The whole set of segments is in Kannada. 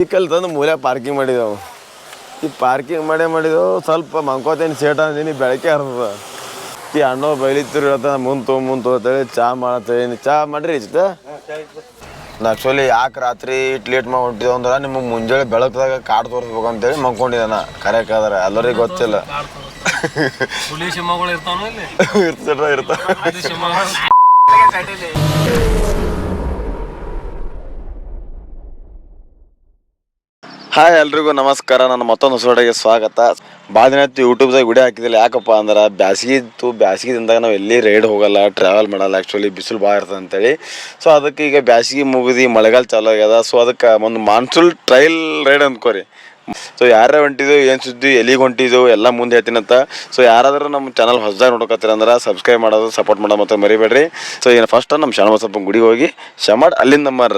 ವೆಹಿಕಲ್ ತಂದು ಮೂಲೆ ಪಾರ್ಕಿಂಗ್ ಮಾಡಿದೆವು. ಈ ಪಾರ್ಕಿಂಗ್ ಮಾಡೇ ಮಾಡಿದೆವು ಸ್ವಲ್ಪ ಮಂಕೋತೇನೆ ಸೇಟ ಅಂದಿನಿ ಬೆಳಕೆ ಹರಿದ ಈ ಅಣ್ಣ ಬೈಲಿತ್ತಿರು ಹೇಳ್ತಾನೆ ಮುಂದೆ ಮುಂತು ಅಂತೇಳಿ ಚಾ ಮಾಡ್ತೇನೆ ಚಾ ಮಾಡ್ರಿ ಇಷ್ಟ? ಆ್ಯಕ್ಚುಲಿ ಯಾಕೆ ರಾತ್ರಿ ಇಟ್ ಲೇಟ್ ಮಾಡಿ ಹೊಂಟಿದೆ ಅಂದ್ರೆ ನಿಮಗೆ ಮುಂಜಾನೆ ಬೆಳಕದಾಗ ಕಾಡು ತೋರಿಸ್ಬೇಕು ಅಂತೇಳಿ ಮಂಕೊಂಡಿದ್ದಾನ ಕರೆಕ್ಟಾದ್ರೆ ಎಲ್ಲರಿಗೂ ಗೊತ್ತಿಲ್ಲ. ಇರ್ತಾವ ಇರ್ತಾವ ಇಲ್ಲಿ ಇರ್ತಾರ ಇರ್ತಾರ ಹುಲಿ ಸಿಂಹಗಳು ಹಾಯ್ ಎಲ್ರಿಗೂ ನಮಸ್ಕಾರ ನಾನು ಮತ್ತೊಂದು ಹೊಸಡೆಗೆ ಸ್ವಾಗತ. ಭಾಳ ದಿನ ಆಯ್ತು ಯೂಟ್ಯೂಬ್ದಾಗ ವಿಡಿಯೋ ಹಾಕಿದಿಲ್ಲ, ಯಾಕಪ್ಪ ಅಂದ್ರೆ ಬ್ಯಾಸಿಗೆ ಇತ್ತು ಬ್ಯಾಸಿಗೆದಿಂದಾಗ ನಾವು ಎಲ್ಲಿ ರೈಡ್ ಹೋಗಲ್ಲ ಟ್ರಾವೆಲ್ ಮಾಡಲ್ಲ ಆ್ಯಕ್ಚುಲಿ ಬಿಸಿಲು ಭಾಳ ಇರ್ತದೆ ಅಂತೇಳಿ. ಸೊ ಅದಕ್ಕೆ ಈಗ ಬ್ಯಾಸಿಗೆ ಮುಗಿದು ಮಳೆಗಾಲ ಚಾಲು ಆಗ್ಯದ. ಸೊ ಅದಕ್ಕೆ ಒಂದು ಮಾನ್ಸೂನ್ ಟ್ರೈಲ್ ರೈಡ್ ಅಂದ್ಕೋರಿ ಸೊ ಯಾರ ಹೊಂಟಿದ್ದು ಏನು ಸುದ್ದಿ, ಎಲ್ಲಿಗೆ ಹೊಂಟಿದ್ದು ಎಲ್ಲ ಮುಂದೆ ಹೇಳ್ತೀನಂತ ಸೊ ಯಾರಾದರೂ ನಮ್ಮ ಚಾನಲ್ ಹೊಸದಾಗಿ ನೋಡ್ಕೋತೀರ ಅಂದ್ರೆ ಸಬ್ಸ್ಕ್ರೈಬ್ ಮಾಡೋದು ಸಪೋರ್ಟ್ ಮಾಡೋದು ಮತ್ತೆ ಮರಿಬೇಡ್ರಿ. ಸೊ ಏನು ಫಸ್ಟ್ ನಮ್ಮ ಶರಣಬಸಪ್ಪ ಗುಡಿಗೆ ಹೋಗಿ, ಶಮಾಡ್ ಅಲ್ಲಿಂದ ನಮ್ಮ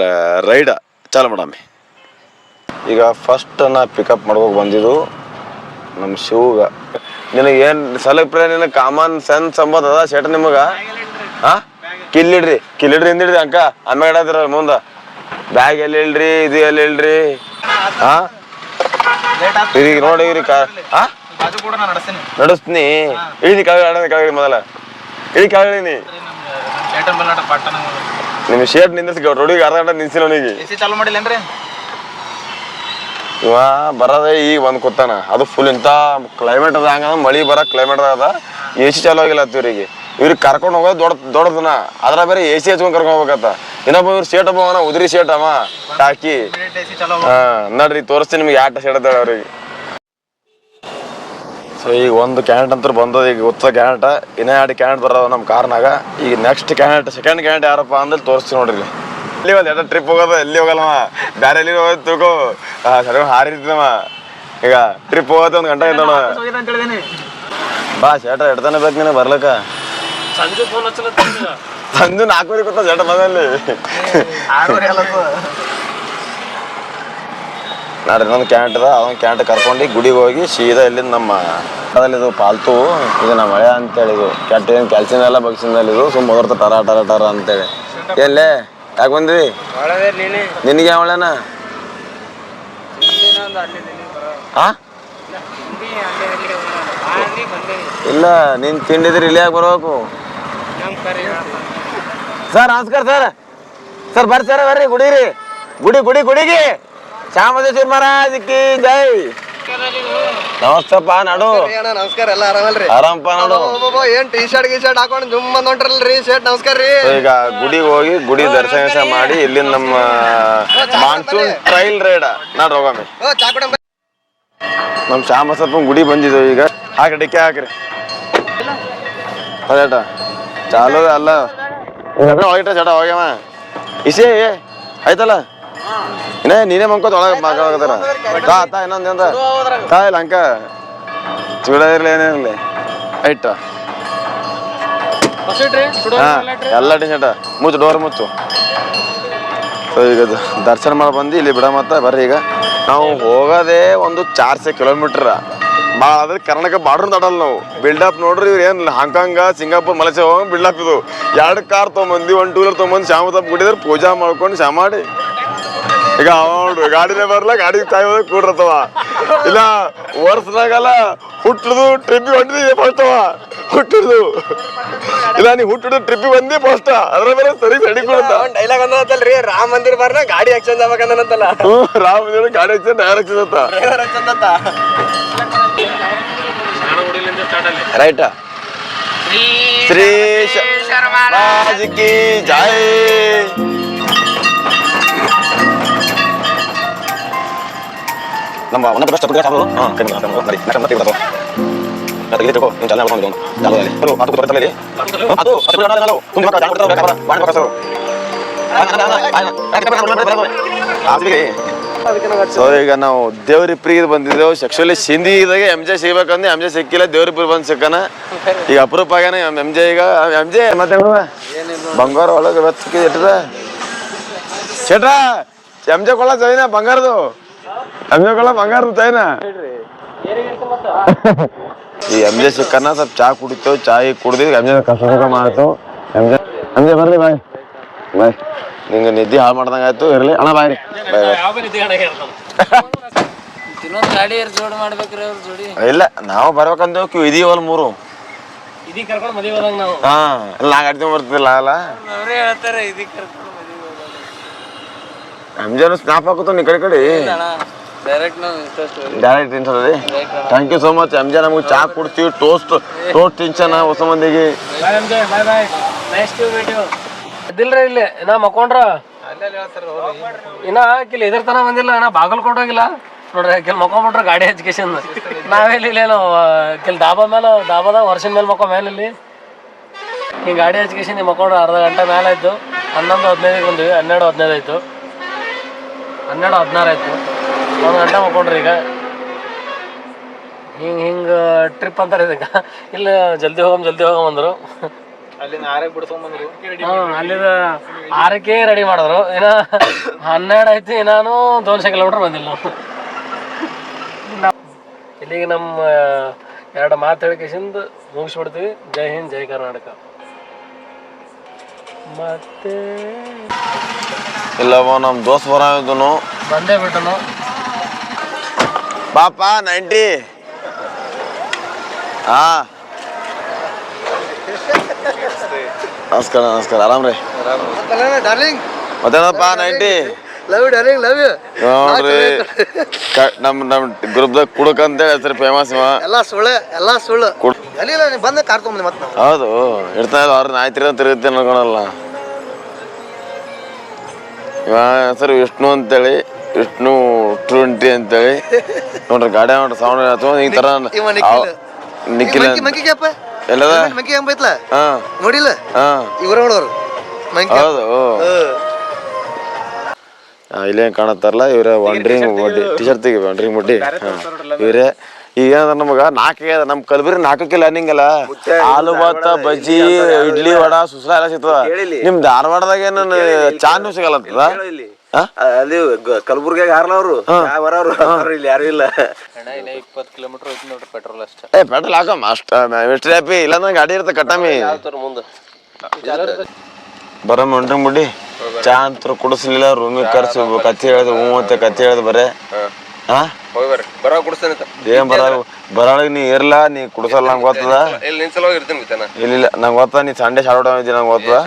ರೈಡ ಚಾಲು ಮಾಡಮ್ಮಿ ಈಗ ಫಸ್ಟ್ ನಾ ಪಿಕಪ್ ಮಾಡ್ಕೋಕೆ ಬಂದಿದ್ದು ನಮ್ಮ ಶಿವಗ. ನಿನಗೆ ಏನು ಸ್ವಲ್ಪ ನಿನಗೆ ಕಾಮನ್ ಸೆನ್ಸ್ ಅಂಬೋದು ಅದ ಶೇಟ ನಿಮಗೆ? ಹಾ ಕಿಲ್ಲಿಡ್ರಿ ಕಿಲ್ಲಿಡ್ರಿ ಹಿಂದಿಡ್ರಿ ಅಂಕ. ಆಮೇಲೆ ಇಡದ್ರ ಮುಂದೆ. ಬ್ಯಾಗ್ ಎಲ್ಲಿ ಇಲ್ರಿ? ಇದು ಎಲ್ಲಿ ಇಲ್ರಿ? ಹಾಂ ಈಗ ನೋಡಿ ಇವ್ರಿ ಕಾ ಹಾ ನಡೆಸ್ತೀನಿ. ಇಳಿದಿ ಕೆಳಗೆ ಆಡೋದು ಮೊದಲ. ಇಳಿ ಕೆಳಗೆ ನೀ. ಶೇಟನ್ ಬಲ್ಲಾಟ ಪಟ್ಟಣ ನಿಮ್ಮ ಶೇಟ್ ನಿಂದಿರ್ಸಿ ರೋಡಿಗೆ ಅರ್ಧ ಗಂಟೆ ನಿಲ್ಸಿಲ್ಲ ಅವನಿಗೆ ಎ ಸಿ ಚಾಲು ಮಾಡಿಲ್ಲೇನ್ರಿ ಇವ ಬರೋದೇ ಈಗ ಬಂದ್ ಕೂತಾನ. ಅದು ಫುಲ್ ಇಂಥ ಕ್ಲೈಮೇಟ್ ಅದ ಹಂಗ ಮಳಿ ಬರೋ ಕ್ಲೈಮೇಟ್ ಅದ. ಎ ಸಿ ಚಾಲು ಆಗಿಲ್ಲ ಇವ್ರಿಗೆ. ಇವ್ರಿಗೆ ಕರ್ಕೊಂಡು ಹೋಗೋದು ದೊಡ್ಡ ದೊಡ್ಡದನ ಅದ್ರ ಬೇರೆ ಎ ಸಿ ಹಚ್ಕೊಂಡು ಕರ್ಕೊಂಡ್ ಹೋಗ್ಬೇಕತ್ತ ಇನ್ನೊಬ್ಬ ಇವ್ರು ಸೇಟ್ ಅವನ ಉದ್ರಿ ಸೇಟ್ ಅವ, ಟಾಕಿ. ಹಾ, ನೋಡ್ರಿ, ತೋರಿಸ್ತೀನಿ ನಿಮ್ಗೆ ಯಾಟ ಸೇಟ್ ಅವ್ರಿಗೆ. ಸೊ ಈಗ ಒಂದು ಕ್ಯಾಂಟ್ ಅಂತ ಬಂದದ, ಈಗ ಉತ್ತರ ಕ್ಯಾಂಟ ಇನ್ನೂ ಎರಡು ಕ್ಯಾಂಟ್ ಬರೋದು ನಮ್ಮ ಕಾರ್ನಾಗ. ಈಗ ನೆಕ್ಸ್ಟ್ ಕ್ಯಾಂಟ್ ಸೆಕೆಂಡ್ ಕ್ಯಾಂಟ್ ಯಾರಪ್ಪ ಅಂದ್ರೆ ತೋರಿಸ್ತೀನಿ ನೋಡ್ರಿ. ಇಲ್ಲಿ. ಒಂದು ಎರಡು ಟ್ರಿಪ್ ಹೋಗೋದು, ಎಲ್ಲಿ ಹೋಗಲ್ಲ ಬೇರೆ ಎಲ್ಲಿ ಹೋಗೋದು ತಿಳ್ಕೊ. ಸರಿ ಹಾರಿದ್ನವ. ಈಗ ಟ್ರಿಪ್ ಹೋಗತ್ತೆ ಒಂದು ಗಂಟೆ ಇದ್ದೋಣ ಹೋಗಿದೆ ಅಂತ ಹೇಳಿದೀನಿ. ಬಾ ಶೇಟ ಎಡ್ತಾನೆ ಬೇಕು ನೀನು ಬರ್ಲಕ್ಕ? ಸಂಜೆ ಫೋನ್ ಹಚ್ಚಲತ್ತ ಸಂಜೆ ನಾಲ್ಕೂವರೆ ಕೂತ ಶೇಟ ಮನೆಯಲ್ಲಿ. ಆರೂವರೆ ನಾಡ್ರಿ ಇನ್ನೊಂದು ಕ್ಯಾಂಟ್ ಅದ ಅದೊಂದು ಕ್ಯಾಂಟ್ ಕರ್ಕೊಂಡು ಗುಡಿಗೆ ಹೋಗಿ ಸೀದಾ ಇಲ್ಲಿ ನಮ್ಮ ಅದ್ರಲ್ಲಿ ಇದು ಪಾಲ್ತು. ಇದು ನಮ್ಮ ಮಳೆ ಅಂತೇಳಿ ಇದು. ಕೆಟ್ಟ ಏನು ಕೆಲ್ಸಿನ ಎಲ್ಲ ಬಗ್ಸಿನಲ್ಲಿ ಇದು. ಸುಮ್ಮ ಮೊದರ್ತ ಟರ ಟರ ಟರ ಅಂತೇಳಿ. ಎಲ್ಲೇ? ಯಾಕೆ ಬಂದ್ರಿ ನಿನಗೆ ಯಾವ ಇಲ್ಲ ನೀನ್ ತಿಂಡಿದ್ರೆ ಇಲ್ಲಿ ಯಾಕೆ ಬರ್ಬೇಕು? ಸರ್ ನಮಸ್ಕಾರ ಸರ್. ಸರ್ ಬರ್ರಿ ಸರ್ ಬರ್ರಿ ಗುಡಿರಿ. ಗುಡಿ ಗುಡಿ ಗುಡಿಗೆ. ಶ್ಯಾಮದೇಶ್ವರ ಮಹಾರಾಜ್ ಕಿ ಜೈ. ನಮಸ್ತಪ್ಪ ನಾಡು. ಅಣ್ಣ ನಮಸ್ಕಾರ ಎಲ್ಲ ಆರಾಮಲ್ರಿ? ಆರಾಮಪ್ಪ ನಾಡು. ಏನ್ ಟೀ ಶರ್ಟ್ ಗೀ ಶರ್ಟ್ ಹಾಕೊಂಡು ಜುಮ್ ಬಂದ್ ಹೊಂಟ್ರಲ್ರಿ ಶರ್ಟ್ ನಮಸ್ಕಾರ ರೀ. ಈಗ ಗುಡಿಗೆ ಹೋಗಿ ಗುಡಿ ದರ್ಶನ ಮಾಡಿ ಇಲ್ಲಿ ನಮ್ಮ ಮಾನ್ಸೂನ್ ಟ್ರೈಲ್ ರೈಡ್ ನಾಡ್ ಹೋಗಾಮಿ ನಮ್ಮ ಶ್ಯಾಮಸಪ್ಪನ ಗುಡಿ ಬಂದಿದ್ದೇವೆ ಈಗ. ಹಾಕಿ ಡಿಕ್ಕೆ ಹಾಕ್ರಿ. ಅದೇಟ ಚಾಲೋ ಅಲ್ಲ. ಹೋಗಿಟ್ಟ ಚಟ ಹೋಗ್ಯಾವ ಇಸಿ ಆಯ್ತಲ್ಲ? ಇನ್ನೇ ನೀನೇ ಮಂಕೋತ ಒಳಗೆ ಮಕ್ಕಳಾಗತ್ತಾರ ತಾ ತಾ ಇನ್ನೊಂದು ಎಂದ ತಾ ಇಲ್ಲ ಅಂಕ. ಚೂಡ ಇರ್ಲಿ ಏನಿರ್ಲಿ ಐಟ. ಹಾ ಎಲ್ಲ ಟಿ ಶರ್ಟ್ ಮುಚ್ಚು ಡೋರ್ ಮುಚ್ಚು So, ಈಗ ಅದು ದರ್ಶನ ಮಾಡಿ ಬಂದು ಇಲ್ಲಿ ಬಿಡ ಮತ್ತ ಬರ್ರಿ ಈಗ. ನಾವು ಹೋಗೋದೇ ಒಂದು ಚಾರ್ಸೆ ಕಿಲೋಮೀಟರ್. ಭಾಳ ಅದ್ರ ಕರ್ನಾಟಕ ಬಾರ್ಡರ್ ದಾಟಲ್ಲ ನಾವು. ಬಿಲ್ಡಪ್ ನೋಡ್ರಿ ಇವ್ರು ಏನು ಹಾಂಗ್ಕಾಂಗ್ ಸಿಂಗಾಪುರ್ ಮಲೇಷ್ಯಾ ಹೋಗಿ ಬಿಲ್ಡಪ್ ಇದು. ಎರಡು ಕಾರ್ ತೊಗೊಂಬಂದು ಒಂದು ಟೂ ವೀಲರ್ ತೊಗೊಂಬಂದು ಶ್ಯಾಮದಪ್ಪ ಕೊಟ್ಟಿದ್ರೆ ಪೂಜಾ ಮಾಡ್ಕೊಂಡು ಶ್ಯಾಮ ಮಾಡಿ. ಈಗ ಅವ್ನು ಗಾಡಿನೇ ಬರಲ್ಲ ಗಾಡಿ ತಾಯಿ ಹೋದ್ ಕೂಡಿರ್ತವ. ಇಲ್ಲ ವರ್ಷದಾಗಲ್ಲ ಹುಟ್ಟಿದು ಟ್ರಿಪ್ ಹೊಂಟಿದ್ವಿ ಬರ್ತವ ಹುಟ್ಟುದು ಇಲ್ಲ ನೀ ಹುಟ್ಟಿದು ಟ್ರಿಪ್ಪಿ ಬಂದಿ ಫಸ್ಟ್ ಅದ್ರ ಮೇಲೆ ಸರಿ ಸಡಿ ಕೊಡುತ್ತ ಡೈಲಾಗ್ ಅಂದ್ರಿ ರಾಮ ಮಂದಿರ ಬರ್ನ ಗಾಡಿ ಎಕ್ಸ್ಚೇಂಜ್ ಆಗ್ಬೇಕಂದನಂತಲ್ಲ ಹ್ಞೂ ರಾಮ ಮಂದಿರ ಗಾಡಿ ಹಚ್ಚಿ ಡೈರೆಕ್ಷನ್ ಅಂತ. ಹುಡುಗಲಿಂದ ಸ್ಟಾರ್ಟ್ ಅಲ್ಲಿ ರೈಟ್ ಶ್ರೀ ಶರ್ಮಾ ಕಿ ಜೈ ನಮ್ಮ ಪ್ರಶ್ನೆ ಪುಸ್ತಕ ಹಾ ಹಾಂ ಕಡಿಮೆ ಸರಿ ನಕ ಮತ್ತೆ ಬರ್ತವೆ ತೆಗೆದು ತಿಳ್ಕೊ ನೀನು ಚಾಲನೆ ಮಾಡ್ಕೊಂಡು ಚಾಲದಲ್ಲಿ ಅದು ಅದು ಬರ್ತಲ್ಲ ಅದು ಅದು ನಾನು ತುಂಬ ಜಾಣ ಕೊಡ್ತಾವೆ ಬೇಕಾ ಬಾಣ ಬರ್ತವೆ ಸೊ ಈಗ ನಾವು ದೇವ್ರಿ ಪ್ರೀತಿ ಬಂದಿದ್ದೆವು ಸೆಕ್ಷುಲಿ ಸಿಂಧಿ ಇದಾಗ ಎಂ ಜೆ ಸಿಗ್ಬೇಕಂದ್ರೆ ಎಂ ಜೆ ಸಿಕ್ಕಿಲ್ಲ ದೇವ್ರಿ ಪ್ರೀ ಬಂದು ಸಿಕ್ಕನ ಈಗ ಅಪರೂಪ ಆಗ್ಯಾನ ಎಂ ಜೆ ಈಗ ಎಂ ಜೆ ಮತ್ತೆ ಬಂಗಾರ ಒಳಗೆ ಇವತ್ತು ಇಟ್ರ ಶೆಟ್ರ ಎಂ ಜೆ ಜೈನ ಬಂಗಾರದು ಎಂ ಬಂಗಾರ ತಾಯಿನ ಈ ಎಂ ಜೆ ಸಿಕ್ಕನ ಸ್ವಲ್ಪ ಚಾ ಕುಡಿತೇವೆ ಚಾ ಕುಡ್ದಿ ಕುಡ್ದಿದ್ದು ಎಂ ಜೆ ಕಸ ಮಾಡ್ತೇವೆ ಎಂ ಜೆ ಎಂ ಜೆ ಬರ್ರಿ ಬಾಯ್. ಬಾಯ್. ನಿಂಗೆ ನಿದ್ದೆ ಹಾಳು ಮಾಡ್ದಂಗೆ ಆಯ್ತು ಇರಲಿ. ಅಣ್ಣ ಬಾಯ್ ಬಾಯ್ ಇಲ್ಲ ನಾವು ಬರ್ಬೇಕಂತ ಕ್ಯೂ ಇದೀವಲ್ಲ ಮೂರು. ಹಾ ನಾ ಗಾಡಿ ಬರ್ತಿಲ್ಲ ಅಲ್ಲ. ಅವರೇ ಹೇಳ್ತಾರೆ ಇದಕ್ಕೆ ಕರ್ಕೊಂಡು ಅಂಜಾನು ಸ್ನಾಪ್ ಹಾಕುತ್ತೆ ಈ ಕಡೆ ಕಡೆ. Direct direct ತಿನ್ಸದ್ರಿ thank you so much MJ ನಮಗೆ ಚಾ ಕೊಡ್ತೀವಿ ಟೋಸ್ಟ್ ಟೋಸ್ಟ್ ತಿನ್ಸನ ಹೊಸ ಮಂದಿಗೆ. ಎದ್ದಿಲ್ರಿ ಇಲ್ಲಿ ನಾ ಮಕ್ಕೊಂಡ್ರ? ಇನ್ನ ಕಿಲ್ ಇದ್ರ ತನ ಬಂದಿಲ್ಲ ನಾ ಬಾಗಲ್ ಕೊಟ್ಟೋಗಿಲ್ಲ. ನೋಡ್ರಿ ಕೆಲ್ ಮಕ್ಕೊಂಬಿಟ್ರ ಗಾಡಿ ಎಜುಕೇಶನ್ ನಾವೆಲ್ಲಿ ಇಲ್ಲೇನು ಕಿಲ್ ಡಾಬಾ ಮೇಲೆ ಡಾಬಾದಾಗ ವರ್ಷದ ಮೇಲೆ ಮಕ್ಕೋ ಮೇಲೆ ಇಲ್ಲಿ. ಹಿಂಗೆ ಗಾಡಿ ಎಜುಕೇಶನ್ ಮಕ್ಕೊಂಡ್ರೆ ಅರ್ಧ ಗಂಟೆ ಮೇಲೆ ಆಯ್ತು ಹನ್ನೊಂದು ಹದಿನೈದಕ್ಕೆ ಬಂದ್ವಿ ಹನ್ನೆರಡು ಹದಿನೈದು ಆಯ್ತು. ಹನ್ನೆರಡು ಹದಿನಾರು ಆಯಿತು. ಒಂದು ಗಂಟೆ ಮಕ್ಕೊಂಡ್ರಿ ಈಗ. ಹಿಂಗೆ ಹಿಂಗೆ ಟ್ರಿಪ್ ಅಂತಾರೆ ಇದಕ್ಕೆ ಇಲ್ಲ ಜಲ್ದಿ ಹೋಗಮ್ ಜಲ್ದಿ ಹೋಗಮ್ ಅಂದರು. ಅಲ್ಲಿಂದ ಆರಕ್ಕೆ ಅಲ್ಲಿದ ಆರಕ್ಕೆ ರೆಡಿ ಮಾಡಿದ್ರು. ಇನ್ನ ಹನ್ನೆರಡು ಆಯ್ತು ಇನ್ನಾನು ದೋನ್ಶೆ ಕಿಲೋಮೀಟರ್ ಬಂದಿಲ್ಲ ಇಲ್ಲಿಗೆ ನಮ್ಮ ಎರಡು ಮಾತು ಹೇಳಿಕೆಸಿಂದ ಮುಗಿಸ್ಬಿಡ್ತೀವಿ. ಜೈ ಹಿಂದ್ ಜೈ ಕರ್ನಾಟಕ. ಮತ್ತೆ ಇಲ್ಲವ ನಮ್ಮ ದೋಸ್ತ್ ಬರ ಇದನು ಬಂದೇ ಬಿಟ್ಟನು ಪಾಪ ನೈಂಟಿ ಹಾ ನಮಸ್ಕಾರ ನಮಸ್ಕಾರ ಆರಾಮ್ ರೀ ಡಾರ್ಲಿಂಗ್ ಮತ್ತೇನಪ್ಪ ninety love darling love you ನೋಡ್ರಿ ಕ- ನಮ್ ನಮ್ ಗ್ರೂಪ್ದಾಗ ಅಂತ ಅಂತೇಳಿ ಹೆಸರು ಫೇಮಸ್ ಇವ. ಎಲ್ಲ ಸುಳ್ಳು ಎಲ್ಲ ಸುಳ್ಳು. ಕುಡ್ ಎಲ್ಲಿಲ್ಲ ನೀವು ಬಂದ ಕಾರ್ಕೊಂಬಂದು ಮತ್ತೆ ನಾವು. ಹೌದು ಇರ್ತಾ ಇಲ್ಲ ಅವ್ರನ್ನ ಆಯ್ತಿರ ಇರುತ್ತೆ ಅನ್ಕೊಳಲ್ಲ ಇವ ಹೆಸರು ವಿಷ್ಣು ಅಂತೇಳಿ ವಿಷ್ಣು ಟ್ವೆಂಟಿ ಅಂತೇಳಿ. ನೋಡ್ರಿ ಗಾಡಿ ನೋಡ್ರಿ ಸೌಂಡ್ ಅಥವಾ ಈ ತರ ಇವ Nikhil. Nikhil monkey monkey cap ಎಲ್ಲದ? ಮಂಕಿ ಹೆಂಗ್ ಬೈತ್ಲ? ಹಾ. ನೋಡಿಲ್ಲ? ಹಾ. ಇವ್ರ ನೋಡೋರು ಮಂಕಿ. ಹೌದು. ಆ, ಇಲ್ಲೇ ಕಾಣತ್ತಾರಲ್ಲ ಇವ್ರ ವಂಡ್ರಿಂಗ್ ಬಡ್ಡಿ ಟಿ ಶರ್ಟ್ ತೆಗಿ ವಂಡ್ರಿಂಗ್ ಬಡ್ಡಿ. ಇವ್ರೆ ಈಗ ನಮಗ ನಾಲ್ಕೇ ನಮ್ ಕಲಬುರಿ ನಾಲ್ಕಕ್ಕಿಲ್ಲ ಅಲ್ಲ. ಹಾಲು ಭಾತ ಬಜ್ಜಿ ಇಡ್ಲಿ ವಡ ಸುಸ್ಲಾ ಎಲ್ಲ ಸಿಗ್ತದ. ನಿಮ್ ಧಾರವಾಡದಾಗ ಏನು ಚಾನು ಸಿಗಲ್ಲ ಅಂತದ? ಅಲ್ಲಿ ಕಲಬುರ್ಗಿಯಾಗ ಯಾರಲ್ಲ ಅವರು? ಬರೋರು ಇಲ್ಲಿ ಯಾರು ಇಲ್ಲ. ಇಪ್ಪತ್ತು ಕಿಲೋಮೀಟರ್ ಹೋಯ್ತು ನೋಡ್ರಿ ಪೆಟ್ರೋಲ್ ಅಷ್ಟೇ. ಏ ಪೆಟ್ರೋಲ್ ಹಾಕಮ್ಮ ಅಷ್ಟ. ಇಲ್ಲ ಹ್ಯಾಪಿ ಗಾಡಿ ಇರ್ತದೆ ಕಟ್ಟಮಿ ಮುಂದೆ. ಬರ ಮಂಡ್ರಿ ಮುಡಿ. ಚಾ ಅಂತೂ ಕುಡಿಸ್ಲಿಲ್ಲ ರೂಮಿಗೆ ಕರ್ಸಿ ಕತ್ತಿ ಹೇಳ್ದೆ ಹ್ಞೂ ಅಂತ ಕತ್ತಿ ಹೇಳ್ದೆ ಬರೇ. ಹಾ? ಏನ್ ಬರ ಬರಾಳಗ್ ನೀ ಇರ್ಲ ನೀ ಕುಡಿಸಲ್ಲ ನಂಗೆ ಗೊತ್ತದ? ಇಲ್ಲ ಹೋಗಿ ಇರ್ತೀನಿ ಬಿತ್ತಾನ ಇಲ್ಲ ನಂಗೆ ಗೊತ್ತ ನೀ ಸಂಡೆ ಶಾರ್ಟ್ ಇದ್ದೀನಿ ನಂಗೆ ಗೊತ್ತದ?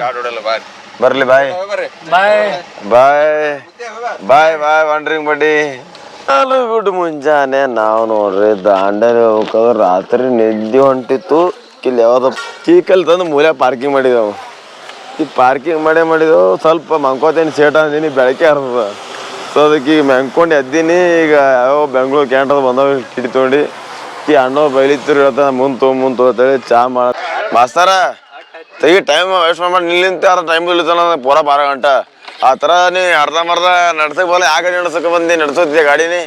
ಬರ್ಲಿ ಬಾಯ್. ಬಾಯ್. ಬಾಯ್. ಬಾಯ್ ಬಾಯ್ ವಂಡ್ರಿಂಗ್ ಬಡ್ಡಿ ಅಲ್ಲ ಗುಡ್ ಮುಂಜಾನೆ ನಾವು ನೋಡ್ರಿ ದಾಂಡೇಲಿ ಹೋಗ್ಬೇಕಾದ್ರೆ ರಾತ್ರಿ ನಿದ್ದೆ ಹೊಂಟಿತ್ತು. ಇಲ್ಲಿ ಯಾವ್ದು ಚೀಕಲ್ ತಂದು ಮೂಲೆ ಪಾರ್ಕಿಂಗ್ ಮಾಡಿದೆವು. ಈ ಪಾರ್ಕಿಂಗ್ ಮಾಡೇ ಮಾಡಿದ್ದು ಸ್ವಲ್ಪ ಮಂಕೋತೀನಿ ಸೇಟ ಅಂದಿನಿ ಬೆಳಕೆ ಹರಿದ ಸೊ ಅದಕ್ಕೆ ಈಗ ಮೆಂಕೊಂಡು ಎದ್ದೀನಿ. ಈಗ ಯಾವ ಬೆಂಗ್ಳೂರು ಕ್ಯಾಂಟರ್ ಬಂದವ ಕಿಡಿ ತೊಗೊಂಡು ಈ ಅಣ್ಣ ಬೈಲಿತ್ತಿರು ಹೇಳ್ತಾನೆ ಮುಂದೆ ತೊ ಮುಂದೆ ತೊಗೊತೇಳಿ ಚಾ ಮಾಡ ಮಾಸ್ತಾರ ತೆಗಿ ಟೈಮ್ ವೇಸ್ಟ್ ಮಾಡಿ ನಿಲ್ಲಿಂತ ಅರ್ಧ ಟೈಮ್ ಇಲ್ಲಿತ್ತಾನ ಪೂರ ಬಾರ ಗಂಟ. ಆ ಥರ ನೀ ಅರ್ಧ ಮರ್ಧ ನಡ್ಸಕ್ ಬೋಲೆ ಯಾಕೆ ನಡ್ಸಕ್ಕೆ ನಡ್ಸಕ್ ಬಂದು? ನಡ್ಸೋತಿದ್ದೆ ಗಾಡಿನಿ?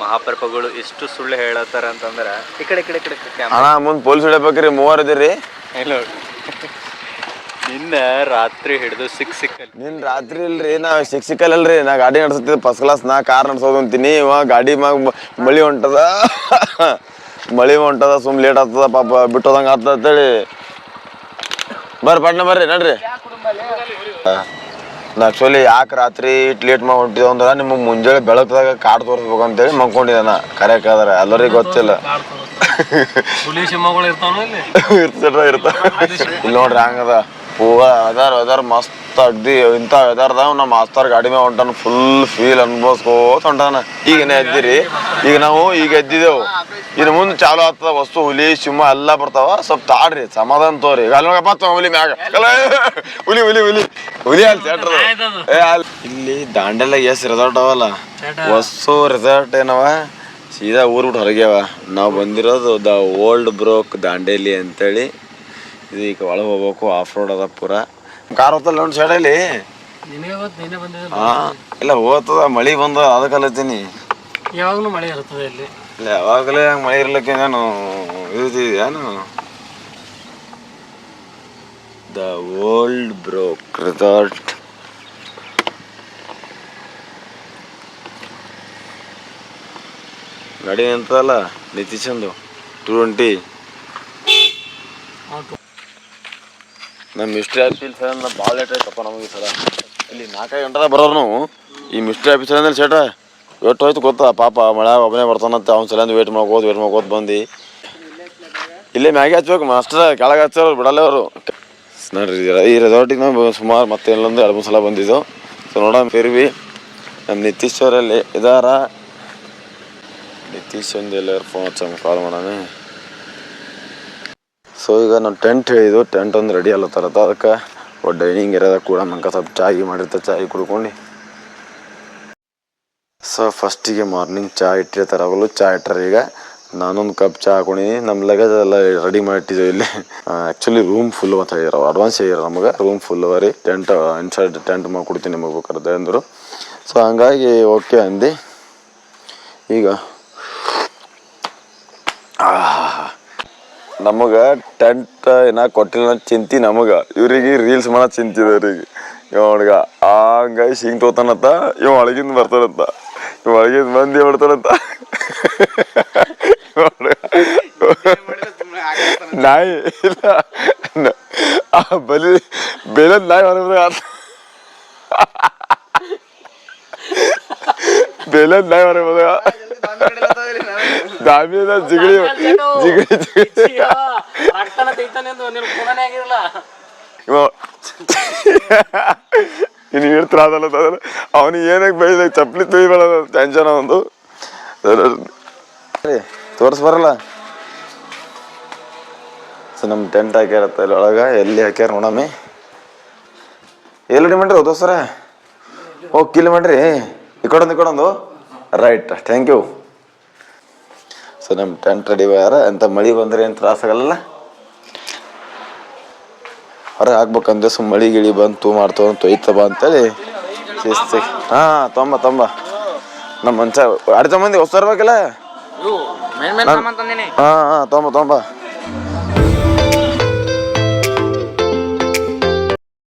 ಮಹಾಪ್ರಭುಗಳು ಎಷ್ಟು ಸುಳ್ಳು ಹೇಳತ್ತಾರ ಅಂತಂದ್ರೆ ಈ ಕಡೆ ಈ ಕಡೆ ಈ ಕಡೆ ಅಣ್ಣ ಮುಂದೆ ಪೊಲೀಸ್ ಹಿಡಿಬೇಕ್ರಿ ಮೂವರು ಇದೀರಿ ನೋಡಿ ನಿನ್ನ ರಾತ್ರಿ ಹಿಡಿದು ಸಿಕ್ ಸಿಕ್ಕಲ್ ನಿನ್ ರಾತ್ರಿ ಇಲ್ರಿ ನಾ ಸಿಕ್ ಸಿಕ್ಕಲ್ಲಲ್ರಿ ನಾ ಗಾಡಿ ನಡ್ಸತ್ತಿದ್ದೆ ಫಸ್ಟ್ ಕ್ಲಾಸ್ ನಾ ಕಾರ್ ನಡ್ಸೋದು ಅಂತೀನಿ ಇವ ಗಾಡಿ ಮ್ಯಾಗ ಮ- ಮಳಿ ಹೊಂಟದ. ಮಳಿ ಹೊಂಟದ ಸುಮ್ ಲೇಟ್ ಆಗ್ತದ ಪಾಪ ಬಿಟ್ಟೋದಂಗ ಆಗ್ತದ ಅಂತೇಳಿ. ಬರ್ರಿ ಪಟ್ನ ಬರ್ರಿ ನಡ್ರಿ. ನಾ ಆಕ್ಚುಲಿ ಯಾಕೆ ರಾತ್ರಿ ಇಟ್ ಲೇಟ್ ಮಾಡಿ ಹೊಂಟಿದ್ವು ಅಂದ್ರೆ ನಿಮಗೆ ಮುಂಜಾನೆ ಬೆಳಕದಾಗ ಕಾರ್ ತೋರಿಸ್ಬೇಕು ಅಂತೇಳಿ ಮನ್ಕೊಂಡಿದ್ದಾನ ಕರೆಕ್ಟ್ ಆದ್ರೆ ಎಲ್ಲರಿಗೂ ಗೊತ್ತಿಲ್ಲ. ಇರ್ತಾವ ಇರ್ತಾವ ಇಲ್ಲಿ ನೋಡ್ರಿ ಹಂಗದ. ಪೂರ ವೆದರ್ ವೆದರ್ ಮಸ್ತ್ ಅಗ್ದಿ ಇಂಥ ವೆದರ್ದಾಗ ನಮ್ಮ ಮಾಸ್ತರ್ ಗಾಡಿ ಮೇಲೆ ಹೊಂಟಾನ ಫುಲ್ ಫೀಲ್ ಅನ್ಭವಿಸ್ಕೋತ ಹೊಂಟಾನ. ಈಗನೇ ಎದ್ದಿರಿ ಈಗ ನಾವು ಈಗ ಎದ್ದಿದ್ದೆವು ಇನ್ನು ಮುಂದೆ ಚಾಲು ಆಗ್ತದ ವಸ್ತು ಹುಲಿ ಸಿಂಹ ಎಲ್ಲ ಬರ್ತಾವ. ಸ್ವಲ್ಪ ತಾಡ್ರಿ ಸಮಾಧಾನ ತೋರಿ. ಅಲ್ಲಿ ನೋಡಪ್ಪ ಹುಲಿ ಮ್ಯಾಗ. ಹುಲಿ ಹುಲಿ ಹುಲಿ. ಹುಲಿ ಅಲ್ಲಿ ಥಿಯೇಟರ್ ಏ ಅಲ್ಲಿ. ಇಲ್ಲಿ ದಾಂಡೆಲ್ಲ ಎಸ್ ರೆಸಾರ್ಟ್ ಅವಲ್ಲ. ವಸ್ತು ರೆಸಾರ್ಟ್ ಏನವ? ಸೀದಾ ಊರ್ ಬಿಟ್ಟು ಹೊರಗ್ಯಾವ. ನಾವು ಬಂದಿರೋದು ದ ಓಲ್ಡ್ ಬ್ರೋಕ್ ದಾಂಡೇಲಿ ಅಂತೇಳಿ. ಇದು ಈಗ ಒಳಗೆ ಹೋಗ್ಬೇಕು ಆಫ್ ರೋಡ್ ಅದ ಪೂರ. ಕಾರ್ ಹೋತಲ್ಲ ಒಂದು ಸೈಡಲ್ಲಿ ನಿನಗೆ ಗೊತ್ತು ನೀನೇ ಬಂದಿದ್ದ ಹಾ. ಇಲ್ಲ ಹೋಗ್ತದ ಮಳೆ ಬಂದ ಅದಕ್ಕೆ ಅಲ್ಲತ್ತೀನಿ ಯಾವಾಗಲೂ ಮಳೆ ಇರ್ತದೆ ಇಲ್ಲಿ. ಇಲ್ಲ ಯಾವಾಗಲೇ ಹಂಗೆ ಮಳೆ ಇರ್ಲಿಕ್ಕೆ ನಾನು ಏನು ದ ಓಲ್ಡ್ ಬ್ರೋಕ್ ರೆಸಾರ್ಟ್ ಗಾಡಿ ನಿಂತದಲ್ಲ ನಿತೀಶಂದು ಟು ಟ್ವೆಂಟಿ ನಮ್ಮ ಮಿಸ್ಟ್ರಿ ಆಫೀಸ್ ಭಾಳ ಲೇಟ್ ಆಯ್ತಪ್ಪ ನಮಗೆ ಸರ ಇಲ್ಲಿ ನಾಲ್ಕೈದು ಗಂಟೆದಾಗ ಬರೋರು ನಾವು. ಈ ಮಿಸ್ಟ್ರಿ ಆಫೀಸ್ ಅಂದ್ರೆ ಸೇಟ ಎಷ್ಟು ಹೋಯ್ತು ಗೊತ್ತಾ? ಪಾಪ ಮಳೆ ಒಬ್ಬನೇ ಬರ್ತಾನಂತ, ಅವ್ನ ಸಲ ವೇಟ್ ಮಾಡ್ಕೋದು ವೇಟ್ ಮಾಡ್ಕೋದು ಬಂದು. ಇಲ್ಲೇ ಮ್ಯಾಗೆ ಹಚ್ಬೇಕು ಮಾಸ್ಟರ್ ಕೆಳಗೆ ಹಚ್ಚೋರು ಬಿಡಲ್ಲ ಅವರು. ನೋಡ್ರಿ ಈ ರೆಸಾರ್ಟಿಗೆ ನಾವು ಸುಮಾರು ಮತ್ತೆ ಇಲ್ಲೊಂದು ಎರಡು ಮೂರು ಸಲ ಬಂದಿದ್ದು. ಸೊ ನೋಡೋಣ, ಫಿರ್ವಿ. ನಮ್ಮ ನಿತೀಶ್ ಅವರಲ್ಲಿ ಇದಾರ. ನಿತೀಶ್ ಒಂದು ಎಲ್ಲರೂ ಫೋನ್ ಹಚ್ಚ ಕಾಲ್ ಮಾಡೋಣ. ಸೊ ಈಗ ನಾವು ಟೆಂಟ್ ಹೇಳಿದ್ದು ಟೆಂಟ್ ಒಂದು ರೆಡಿ ಅಲ್ಲ ತರತ್ತ ಅದಕ್ಕೆ ಡೈನಿಂಗ್ ಏರಿಯಾದಾಗ ಕೂಡ ಮಂಕ ಸ್ವಲ್ಪ ಚಾಯಿ ಮಾಡಿರ್ತ, ಚಾಯಿ ಕುಡ್ಕೊಂಡು. ಸೊ ಫಸ್ಟಿಗೆ ಮಾರ್ನಿಂಗ್ ಚಾ ಇಟ್ಟಿರ್ತಾರೆ ಅವಳು ಚಾ ಇಟ್ಟರೆ ಈಗ. ನಾನೊಂದು ಕಪ್ ಚಾ ಹಾಕೊಂಡಿನಿ. ನಮ್ಮ ಲಗೇಜ್ ಎಲ್ಲ ರೆಡಿ ಮಾಡಿಟ್ಟಿದ್ದೀವಿ ಇಲ್ಲಿ. ಆ್ಯಕ್ಚುಲಿ ರೂಮ್ ಫುಲ್ ಅಂತ ಹೇಳಿರೋ ಅಡ್ವಾನ್ಸ್ ಹೇಳಿರೋ ನಮಗೆ. ರೂಮ್ ಫುಲ್ ಅವರಿ ಟೆಂಟ್ ಇನ್ಸೈಡ್ ಟೆಂಟ್ ಮಾಡಿಕೊಡ್ತೀನಿ ನಿಮಗೆ ಬೇಕಾದ್ರೆ ಅಂದರು. ಸೊ ಹಂಗಾಗಿ ಓಕೆ ಅಂದು. ಈಗ ನಮಗೆ ಟೆಂಟ್ ಏನ ಕೊಟ್ಟಿಲ್ಲ ಚಿಂತಿ ನಮಗೆ. ಇವ್ರಿಗೆ ರೀಲ್ಸ್ ಮಾಡೋ ಚಿಂತಿ ಇವ್ರಿಗೆ ಇವ ಹುಡ್ಗ ಹಂಗಾಗಿ ಸಿಂಗ್ ತೋತಾನಂತ, ಇವ ಒಳಗಿಂದ ಬರ್ತಾನಂತ. ಇವ ಒಳಗಿಂದ ಬಂದು ಬರ್ತಾನಂತ ಇವ ನಾಯಿ, ಇಲ್ಲ. ಆ ಬಲಿ ಬೆಲದ ನಾಯಿ ಹೊರಗೆ ಬೆಲದ नाही बघा ದಾಮಿದ ಜಿಗಳಿ ಜಿಗಳಿ ಜಿಗಳಿ ರಕ್ತನ ತೆಗಿತಾನೆ ಎಂದು ನೀನು ಖೂನನೇ ಆಗಿರಲ್ಲ. ಇವ ಇನ್ನು ಏನು ಅವನಿಗೆ ಏನಕ್ಕೆ ಬೈದ ಚಪ್ಪಲಿ ತುಯ್ಬೇಡ ಟೆನ್ಷನ್ ಒಂದು ತೋರ್ಸ್ ಬರಲ್ಲ. ಸೊ ನಮ್ಮ ಟೆಂಟ್ ಹಾಕ್ಯಾರತ್ತ ಇಲ್ಲಿ ಒಳಗೆ ಎಲ್ಲಿ ಹಾಕ್ಯಾರ ನೋಡಮ್ಮಿ. ಎಲ್ಲಿ ರೆಡಿ ಮಾಡ್ರಿ ದೋಸ್ತರ? ಓ ಕಿಲ್ ಮಾಡ್ರಿ. ಈ ಕಡೊಂದು ಈ ಕಡೊಂದು ರೈಟ್ ಥ್ಯಾಂಕ್ ಯು ಸೊ ನಮ್ಮ ಟೆಂಟ್ ರೆಡಿ ಬಾರ ಎಂಥ ಮಳೆ ಬಂದ್ರೆ ಏನು ತ್ರಾಸಾಗಲ್ಲ ಹೊರಗೆ ಹಾಕ್ಬೇಕಂದ್ರೆ ಸುಮ್ಮ ಮಳಿ ಗಿಳಿ ಬಂತು ಮಾಡ್ತು ಅಂತ ಬಾ ಅಂತೇಳಿ ಶಿಸ್ತಿ. ಹಾಂ ತೊಂಬ ತೊಂಬ ನಮ್ಮ ಮನುಷ್ಯ ಅಡ್ತ ಮಂದಿ ಹೊಸ ಹಾಂ ಹಾಂ ತೊಂಬ ತೊಂಬ